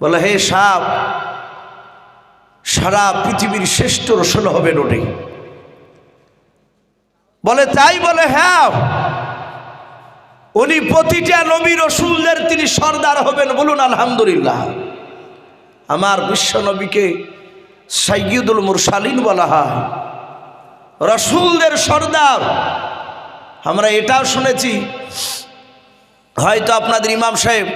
বলে, হে সাপ, সারা পৃথিবীর শ্রেষ্ঠ রসুল হবেন উনি বলে, তাই বলে হ্যাঁ উনি প্রতিটা নবী রসুলদের তিনি সর্দার হবেন বলুন, আলহামদুলিল্লাহ। আমার বিশ্ব নবীকে সাইয়দুল মুরসালিন বলা হয়। রসুলদের সর্দার, আমরা এটাও শুনেছি। হয়তো আপনাদের ইমাম সাহেব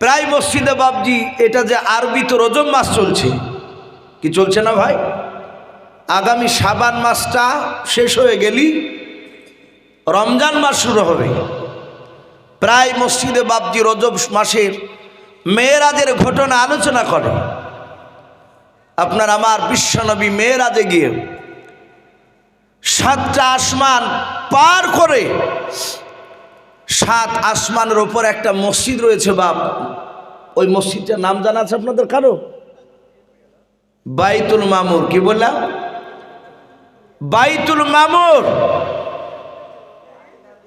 প্রায় মসজিদে বাবজি এটা যে আরবি তো রজম মাস চলছে। কি চলছে না ভাই? আগামী সাবান মাসটা শেষ হয়ে গেলি, রমজান মাস শুরু হবে। প্রায় মসজিদে বাবজি রজব মাসের মেয়েরাজের ঘটনা আলোচনা করে। আপনার আমার বিশ্বনবী মেয়েরাজে গিয়ে সাতটা আসমান পার করে সাত আসমানের ওপর একটা মসজিদ রয়েছে বাপ। ওই মসজিদটার নাম জানা আছে আপনাদের কারও? বাইতুল মামুর, কি বললাম বাইতুল মামুর।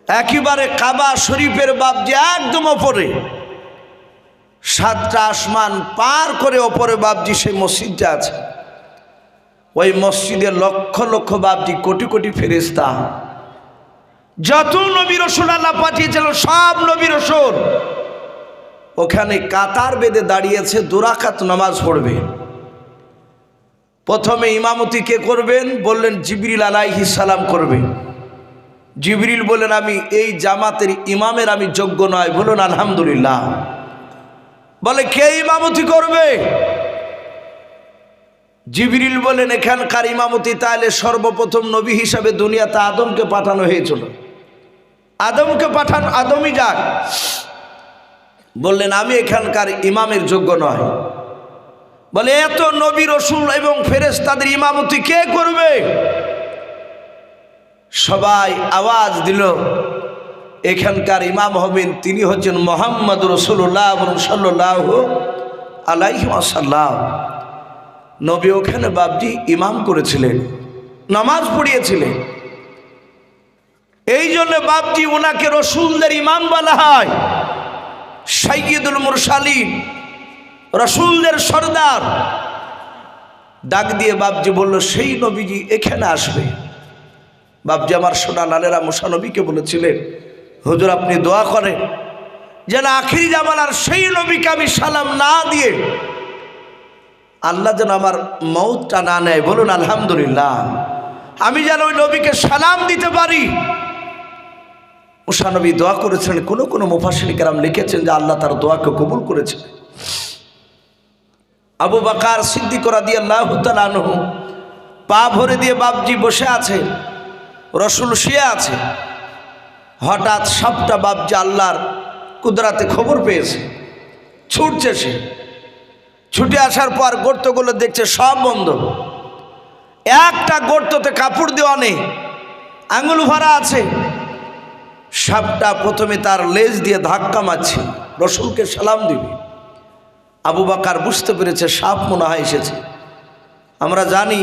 একেবারে কাবা শরীফের বাপ যে একদম ওপরে। সাতটা আসমান পার করে ওপরে বাপজি সেই মসজিদটা আছে। ওই মসজিদে লক্ষ লক্ষ বাপজি কোটি কোটি ফেরেস্তা যত নবী রসুল আল্লাহ পাঠিয়েছিল, সব নবী রসুল। ওখানে কাতার বেঁধে দাঁড়িয়েছে, দুরাকাত নামাজ পড়বে। প্রথমে ইমামতি কে করবেন? বললেন, জিবরিল আলাইহি সালাম করবে। জিবরিল বলেন আমি এই জামাতের ইমামের আমি যোগ্য নয়। বলুন, আলহামদুলিল্লাহ। বলে, কে ইমামতি করবে? জিবরিল বলেন এখানকার ইমামতি তাহলে সর্বপ্রথম নবী হিসাবে দুনিয়াতে আদমকে পাঠানো হয়েছিল। আদমকে পাঠান, আদমই যাক। বললেন, আমি এখানকার ইমামের যোগ্য নয়। বলে, এত নবী রসুল এবং ফেরেস তাদের ইমামতি কে করবে? সবাই আওয়াজ দিল, এখানকার ইমাম হবেন তিনি হচ্ছেন মোহাম্মদ রসুল্লাহ সাল্লাহ আলাইসাল্লাম নবী ওখানে বাবজি ইমাম করেছিলেন, নামাজ পড়িয়েছিলেন। এই জন্য বাপজি ওনাকে রসুলদের ইমাম বলা হয়। সাইয়দুল মুরসালিন, রসুলদের সর্দার। ডাক দিয়ে বাবজি বলল, সেই নবীজি এখানে আসবে। বাপজি আমার সোনা লালেরা মুসানবীকে বলেছিলেন, হুজুর, আপনি দোয়া করেন যেন আখিরি জামানার সেই নবীকে আমি সালাম না দিয়ে আল্লাহ যেন আমার মৌতটা না নেয়। বলুন, আলহামদুলিল্লাহ। আমি যেন ওই নবীকে সালাম দিতে পারি। মুসানবী দোয়া করেছিলেন কোনো কোনো মুফাসিনী কেরাম লিখেছেন যে আল্লাহ তার দোয়াকে কবুল করেছেন আবু বাকার সিদ্ধি করা দিয়ে আল্লাহ তালু পা ভরে দিয়ে বাবজি বসে আছে, রসুল শুয়ে আছে। হঠাৎ সবটা বাবজি আল্লাহর কুদরাতে খবর পেয়েছে, ছুটছে সে। ছুটে আসার পর গর্তগুলো দেখছে সব বন্ধ। একটা গর্ততে কাপড় দেওয়া নেই, আঙুল ভরা আছে। সাপটা প্রথমে তার লেজ দিয়ে ধাক্কা মারছে। রসুলকে সালাম দিবে। আবু বাকার বুঝতে পেরেছে, সাপ মনে হয় এসেছে। আমরা জানি,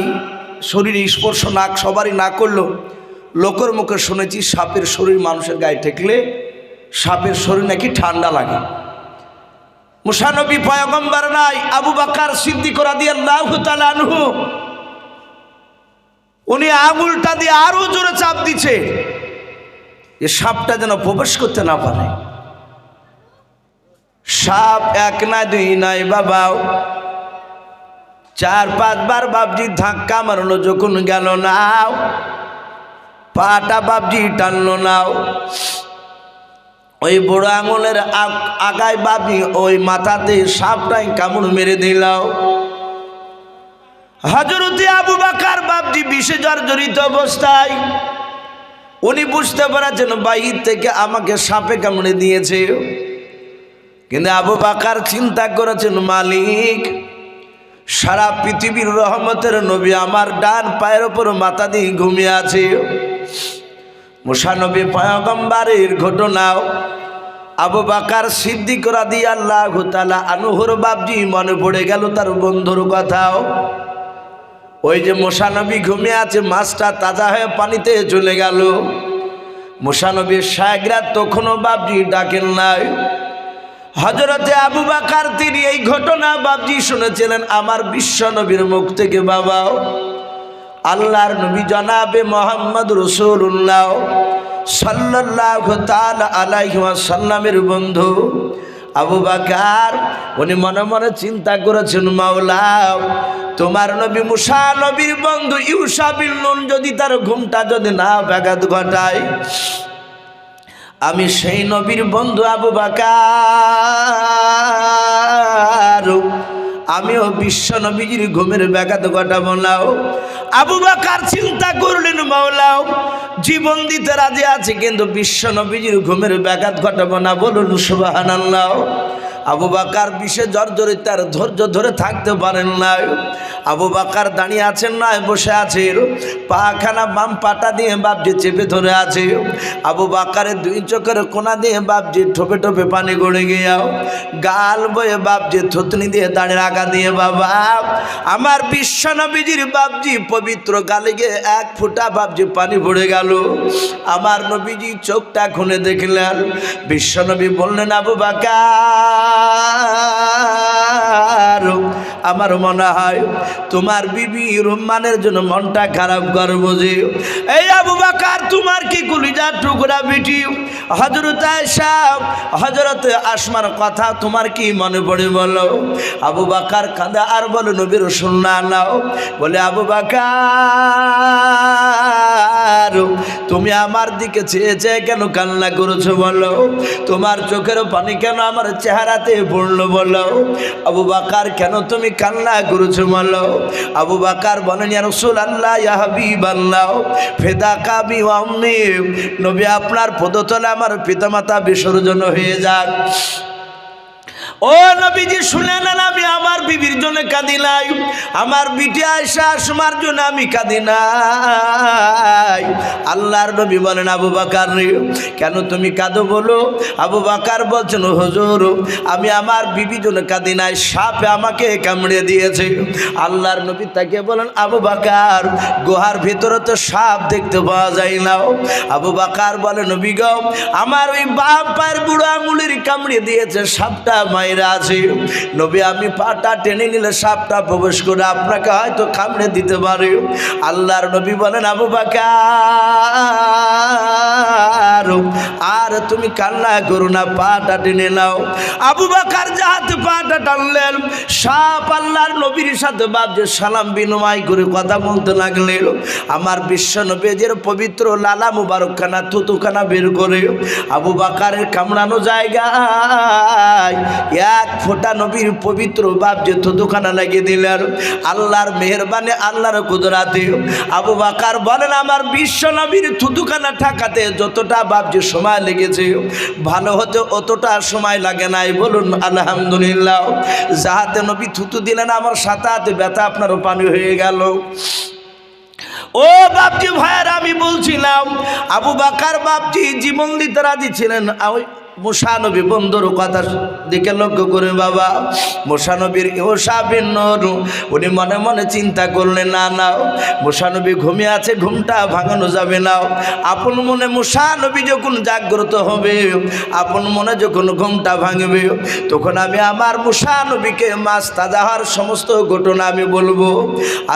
শরীরে স্পর্শ নাক সবারই না করলেও লোকের মুখে শুনেছি, সাপের শরীর মানুষের গায়ে ঠেকলে সাপের শরীর নাকি ঠান্ডা লাগে। মুসানবী পয়গম্বর নাই, আবু বাকার সিদ্ধি করা দিয়ে আনহু। উনি আঙুলটা দিয়ে আরও জোরে চাপ দিচ্ছে সাপটা যেন প্রবেশ করতে না পারে। সাপ এক না দুই নাই, বাবাও। চার পাঁচবার বাবজি ধাক্কা মারলো, যখন গেল নাও। পাটা বাবজি টানলো নাও। ওই বড় আঙুলের আগায় বাবি ওই মাথাতে সাপটাই কামড় মেরে দিলাও হজরতে আবু বাকার বাবজি বিষে জর্জরিত অবস্থায় উনি বুঝতে পারছেন বাহির থেকে আমাকে সাপে কামড়ে দিয়েছে। কিন্তু আবু বাকার চিন্তা করেছেন, মালিক, সারা পৃথিবীর রহমতের নবী আমার ডান পায়ের ওপর মাথা দিয়ে ঘুমিয়ে আছে। মুসানবী পয়গম্বারের ঘটনাও আবু বাকার সিদ্ধি করা দিয়ে আল্লাহ তালা আনুহর বাবজি মনে পড়ে গেল তার বন্ধুর কথাও। ওই যে মশানবী ঘুমিয়ে আছে, মাছটা তাজা হয়ে পানিতে চলে গেল। মশানবীর সায়গরা তখনও বাবজি ডাকেন নাই। হজরতে আবু বাকার তিনি এই ঘটনা বাবজি শুনেছিলেন, আমার বিশ্ব নবীর মুখ থেকে বাবাও আল্লাহর নবী জনাবে মোহাম্মদ রসুল্লাহ সাল্লাহ তাল আলাইসাল্লামের বন্ধু আবু বাকার, উনি মনে মনে চিন্তা করেছেন, মাওলা, তোমার নবী মুসা, নবীর বন্ধু ইউসা বিল্লুন যদি তার ঘুমটা যদি না ব্যাঘাত ঘটায়, আমি সেই নবীর বন্ধু আবু বাকার। আমিও বিশ্ব নবীজির ঘুমের ব্যাঘাত ঘটাবো নাও আবু বাকার চিন্তা করলেন মাওলাও জীবন দিতে রাজি আছে কিন্তু বিশ্ব নবীজির ঘুমের ব্যাঘাত ঘটাবো না বলুন সুবাহান আবু বাকার বিষে জর্জরিত ধৈর্য ধরে থাকতে পারেন না আবু বাকার দাঁড়িয়ে আছেন নয় বসে আছে। পাখানা বাম পাটা দিয়ে বাপজি চেপে ধরে আছে। আবু বাকারের দুই চোখের কোনা দিয়ে বাপজি ঠোপে ঠোপে পানি গড়ে গিয়াও গাল বয়ে বাপজি থুতনি দিয়ে দাঁড়িয়ে রাখা দিয়ে, বাবা, আমার বিশ্বনবীজির বাপজি পবিত্র গালে গিয়ে এক ফুটা বাপজি পানি পড়ে গেল। আমার নবীজি চোখটা খুনে দেখলেন। বিশ্বনবী বললেন, আবু বাকার আমার মনে হয় তোমার বিবি রহমানের জন্য মনটা খারাপ করে বোঝে এই আবু বাকার, তোমার কি গুলিজার টুকরা বিটি? হজরত সাহেব হজরত আসমার কথা তোমার কি মনে পড়ে বলো? আবু বাকার কাঁদে আর বলো, নবীর শুননা নাও। বলে, আবু বাকার তুমি আমার দিকে চেয়ে চেয়ে কেন কান্না করেছ বলো? তোমার চোখের পানি কেন আমার চেহারাতে পড়ল বলো? আবু বাকার কেন তুমি কান্না করেছ বলো? আবু বাকার বলেন রসুল আল্লাহ হাবিব আল্লাহ ফেদা কাবি নবী আপনার পদতলে আমার পিতামাতা বিসর্জন হয়ে যাক। ও নবীজি, শুনে নেন আমি আমার বিবির জন্য কাঁদি নাই। আমার বিটি আয়সা আসমার জন্য আমি কাঁদি নাই। আল্লাহর নবী বলেন, আবু বাকার কেন তুমি কাঁদো বলো? আবু বাকার বলছেন হজুর, আমি আমার বিবি জন্য কাঁদি নাই, সাপে আমাকে কামড়ে দিয়েছে। আল্লাহর নবী তাকে বলেন, আবু বাকার, গুহার ভিতরে তো সাপ দেখতে পাওয়া যায় না। আবু বাকার বলে, নবী গো, আমার ওই বাপ পায়ের বুড়ো আঙুলের কামড়ে দিয়েছে, সাপটা মায়েরা আছে। নবী, আমি পাটা টেনে নিলে সাপটা প্রবেশ করে আপনাকে হয়তো কামড়ে দিতে পারে। আল্লাহর নবী বলেন, আবু বাকার, আর তুমি কান্না করো না, পাটা টেনে নাও। আবু বাকার যাহাতে পাটা টানলেন, সাপ আল্লাহর নবীর সাথে বাবজে সালাম বিনিময় করে কথা বলতে লাগলেন। আমার বিশ্ব নবীজের পবিত্র লালা মুবারকখানা, থুতুখানা বের করে আবু বাকারের কামড়ানো জায়গায় এক ফোঁটা নবীর পবিত্র বাপ যে থুতুখানা লাগিয়ে দিলেন। আল্লাহর মেহরবানি, আল্লাহর কুদরাতে। আবু বাকার বলেন, আমার বিশ্ব নবীর থুতুখানা ঠাকাতে যতটা বাপ যে সময় লেগেছে, ভালো হতে অতটা সময় লাগে নাই। বলুন, আলহামদুলিল্লাহ। যাহাতে নবী থুতু দিলেন, আমার সাথে হাতে ব্যথা আপনারও পানি হয়ে গেল। ও বাপজি ভাইয়ার, আমি বলছিলাম, আবু বাকার বাপজি জীবন দিতে রাজি ছিলেন মুসানবী বন্ধুর কথা দিকে লক্ষ্য করে বাবা। মুসানবীর ওসাবিন নরু উনি মনে মনে চিন্তা করলেন, না নাও মুসানবী ঘুমিয়ে আছে, ঘুমটা ভাঙানো যাবে না। আপন মনে মুসানবী যখন জাগ্রত হবে, আপন মনে যখন ঘুমটা ভাঙবে, তখন আমি আমার মুসানবীকে মাছ তাজা হওয়ার সমস্ত ঘটনা আমি বলব।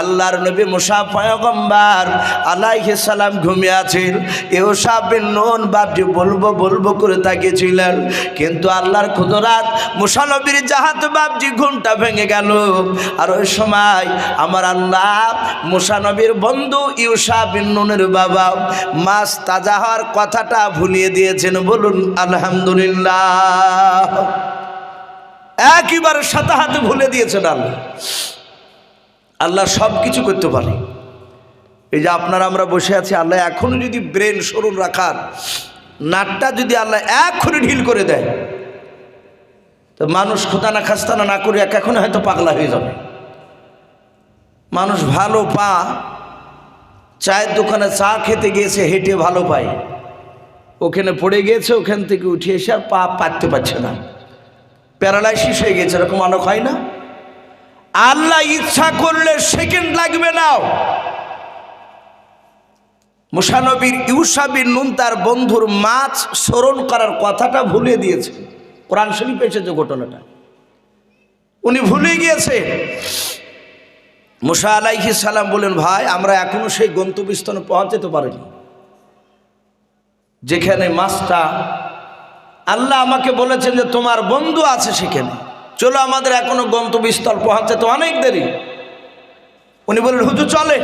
আল্লাহর নবী মুসা পয়গম্বার আলাইহিস সালাম ঘুমিয়ে আছেন। এও সাবিন নুন বাপজি বলব বলব করে তাকিয়েছিলেন কিন্তু আল্লাহর খুদরাত মুসানবীর জাহাত বাপজি ঘুমটা ভেঙে গেল। আর ওই সময় আমার আল্লাহ মুসানবীর বন্ধু ইউসা বিন নুনের বাবা মাছ তাজা হওয়ার কথাটা ভুলিয়ে দিয়েছেন। বলুন, আলহামদুলিল্লাহ। একইবারে সাথে হাতে ভুলে দিয়েছেন আল্লাহ। আল্লাহ সব কিছু করতে পারে। এই যে আপনারা, আমরা বসে আছি, আল্লাহ এখনও যদি ব্রেন সরুন রাখার নাটটা যদি আল্লাহ এক্ষুনি ঢিল করে দেয়, তো মানুষ খোদানা খাস্তানা না করে এক এখন হয়তো পাগলা হয়ে যাবে। মানুষ ভালো পা, চায়ের দোকানে চা খেতে গিয়েছে, হেঁটে ভালো পায়। ওখানে পড়ে গিয়েছে, ওখান থেকে উঠে এসে আর পা পাততে পারছে না। প্যারালাইসিস হয়ে গেছে, এরকম অনেক হয় না। আল্লাহ ইচ্ছা করলে সেকেন্ড লাগবে নাও। মুসানবীর ইউসাবির নুন তার বন্ধুর মাছ স্মরণ করার কথাটা ভুলে দিয়েছে। কোরআন শরীফ এসেছে ঘটনাটা। উনি ভুলে গিয়েছে। মুসা আলাইহি সালাম বলেন ভাই, আমরা এখনও সেই গন্তব্যস্থানে পৌঁছাতে পারিনি। যেখানে মাছটা আল্লাহ আমাকে বলেছেন যে তোমার বন্ধু আছে সেখানে। চলো আমাদের এখনও গন্তব্যস্থল পৌঁছাতে অনেক দেরি। উনি বললেন হুজু চলে।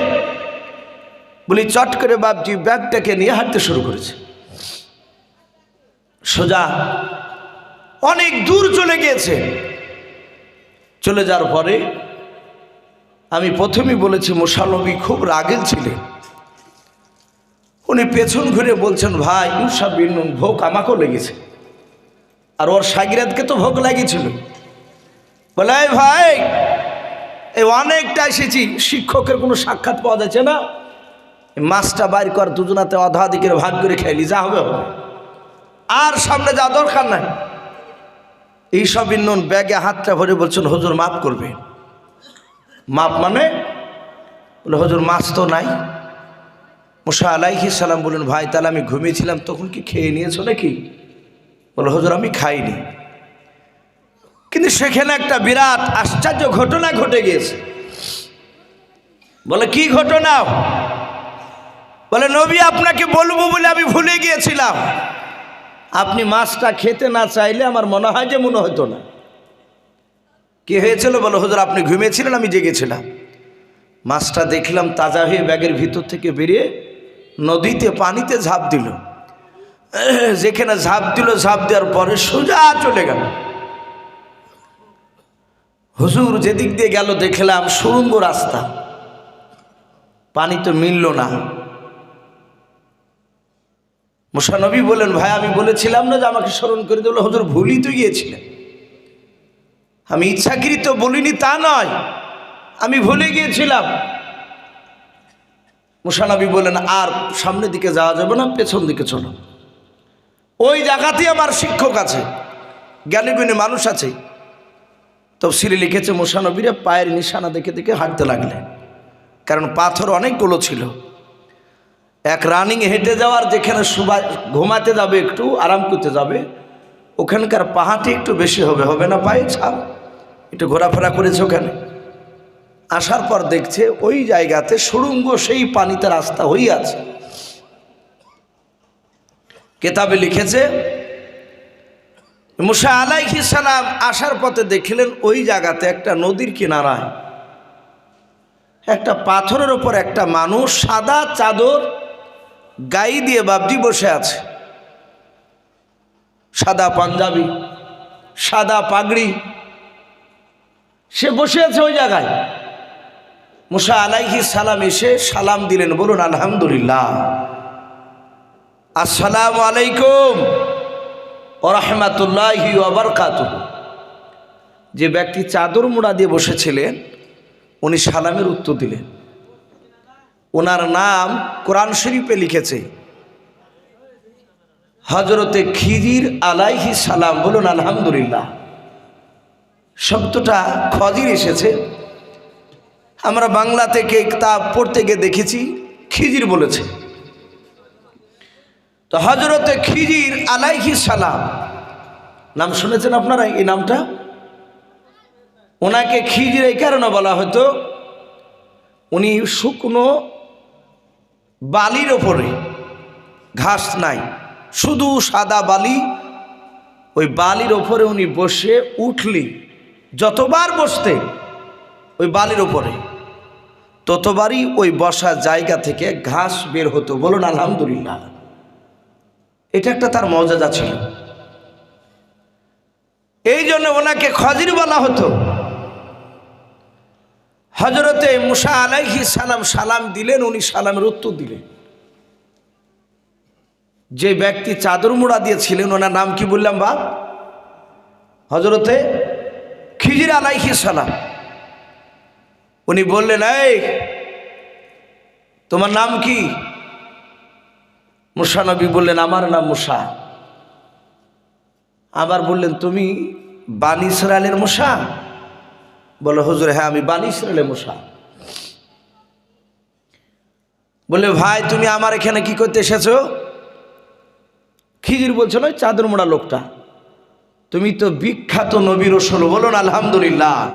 বলি, চট করে বাপজি ব্যাগটাকে নিয়ে হাঁটতে শুরু করেছে। সোজা অনেক দূর চলে গিয়েছে। চলে যাওয়ার পরে আমি প্রথমেই বলেছি মোশানবী খুব রাগেল ছিলেন উনি পেছন ঘুরে বলছেন, ভাই ইউসা বিন ভোগ আমাকেও লেগেছে। আর ওর সাগিরাতকে তো ভোগ লাগিয়েছিল। বলে ভাই, এই অনেকটা এসেছি, শিক্ষকের কোনো সাক্ষাৎ পাওয়া যাচ্ছে না। মাছটা বাইর কর, দুজনাতে অধা দিকের ভাগ করে খাইলি, যা হবে আর সামনে যা দরকার নাই। এইসব ইন্নন ব্যাগে হাতটা ভরে বলছেন, হজুর, মাফ করবে। মাপ মানে? বলে, হজুর, মাছ তো নাই। মুসা আলাইহি সালাম বলুন ভাই, তাহলে আমি ঘুমিয়েছিলাম, তখন কি খেয়ে নিয়েছো নাকি? বলে, হজুর, আমি খাইনি। কিন্তু সেখানে একটা বিরাট আশ্চর্য ঘটনা ঘটে গিয়েছে। বলে, কি ঘটনা? বলে, নবী, আপনাকে বলব বলে আমি ভুলে গিয়েছিলাম। আপনি মাছটা খেতে না চাইলে আমার মনে হয় যে মনে হতো না। কি হয়েছিল? বলো, হুজুর, আপনি ঘুমিয়েছিলেন, আমি জেগেছিলাম। মাছটা দেখলাম তাজা হয়ে ব্যাগের ভিতর থেকে বেরিয়ে নদীতে পানিতে ঝাঁপ দিল। যেখানে ঝাঁপ দিল, ঝাঁপ দেওয়ার পরে সোজা চলে গেল। হুজুর যেদিক দিয়ে গেল, দেখলাম সুরঙ্গ রাস্তা। পানি তো মিলল না। মুসানবী বলেন ভাই, আমি বলেছিলাম না যে আমাকে স্মরণ করে দিল হুজুর, ভুলই তো গিয়েছিলেন। আমি ইচ্ছাকৃত বলিনি, তা নয়। আমি ভুলে গিয়েছিলাম। মুসানবী বলেন আর সামনের দিকে যাওয়া যাবে না, পেছন দিকে চলো। ওই জায়গাতেই আমার শিক্ষক আছে জ্ঞানী গুণী মানুষ আছে। তফসিলে লিখেছে, মুসানবীরা পায়ের নিশানা দেখে দেখে হাঁটতে লাগলেন। কারণ পাথর অনেকগুলো ছিল। এক রানিং হেঁটে যাওয়ার যেখানে সুবা ঘুমাতে যাবে একটু, আরাম করতে যাবে, ওখানকার পাহাটি একটু বেশি হবে হবে না পায়ে ছাপ? একটু ঘোরাফেরা করেছে ওখানে? আসার পর দেখছে ওই জায়গাতে সুড়ঙ্গ সেই পানিতে রাস্তা হয়ে আছে। কেতাবে লিখেছে, মুসা আলাইহি সালাম আসার পথে দেখলেন ওই জায়গাতে একটা নদীর কিনারায় একটা পাথরের ওপর একটা মানুষ সাদা চাদর গাই দিয়ে বাবজি বসে আছে। সাদা পাঞ্জাবি, সাদা পাগড়ি। সে বসে আছে ওই জায়গায়। মুসা আলাইহি সালাম এসে সালাম দিলেন, বলুন, আলহামদুলিল্লাহ। আসসালামু আলাইকুম ওরহমাতুল্লাহি ওবরকাত যে ব্যক্তি চাদর মুড়া দিয়ে বসেছিলেন, উনি সালামের উত্তর দিলেন। ওনার নাম কোরআন শরীফে লিখেছে। হজরতে খিজির আলাইহি সালাম বলুন, আলহামদুলিল্লাহ। শব্দটা খজির এসেছে। আমরা বাংলা থেকে তা পড়তে গিয়ে দেখেছি খিজির বলেছে। তো হজরতে খিজির আলাইহি সালাম, নাম শুনেছেন আপনারা এই নামটা? ওনাকে খিজির এই কারণে বলা হতো, উনি শুকনো বালির ওপরে। ঘাস নাই। শুধু সাদা বালি। ওই বালির ওপরে উনি বসে উঠলি। যতবার বসতে ওই বালির ওপরে। ততবারই ওই বসা জায়গা থেকে ঘাস বের হতো। বলুন, আলহামদুলিল্লাহ। এটা একটা তার মজাদা ছিল। এই জন্য ওনাকে খজির বলা হতো। হজরতে মুসা আলাইহি সালাম সালাম দিলেন, উনি সালামের উত্তর দিলেন। যে ব্যক্তি চাদর মুড়া দিয়েছিলেন, ওনার নাম কি বললাম বা হজরতে খিজির আলাইহি সালাম। উনি বললেন, এই, তোমার নাম কি? মুসা নবী বললেন, আমার নাম মুসা। আবার বললেন, তুমি বানি ইসরায়েলের মশা বলে, হুজুর হ্যাঁ আমি বানি ইসরায়েলের মশা। বলে, ভাই, তুমি আমার এখানে কি করতে এসেছ? খিজির বলছো ওই চাদর মোড়া লোকটা। তুমি তো বিখ্যাত নবী বলো বলুন, আলহামদুলিল্লাহ।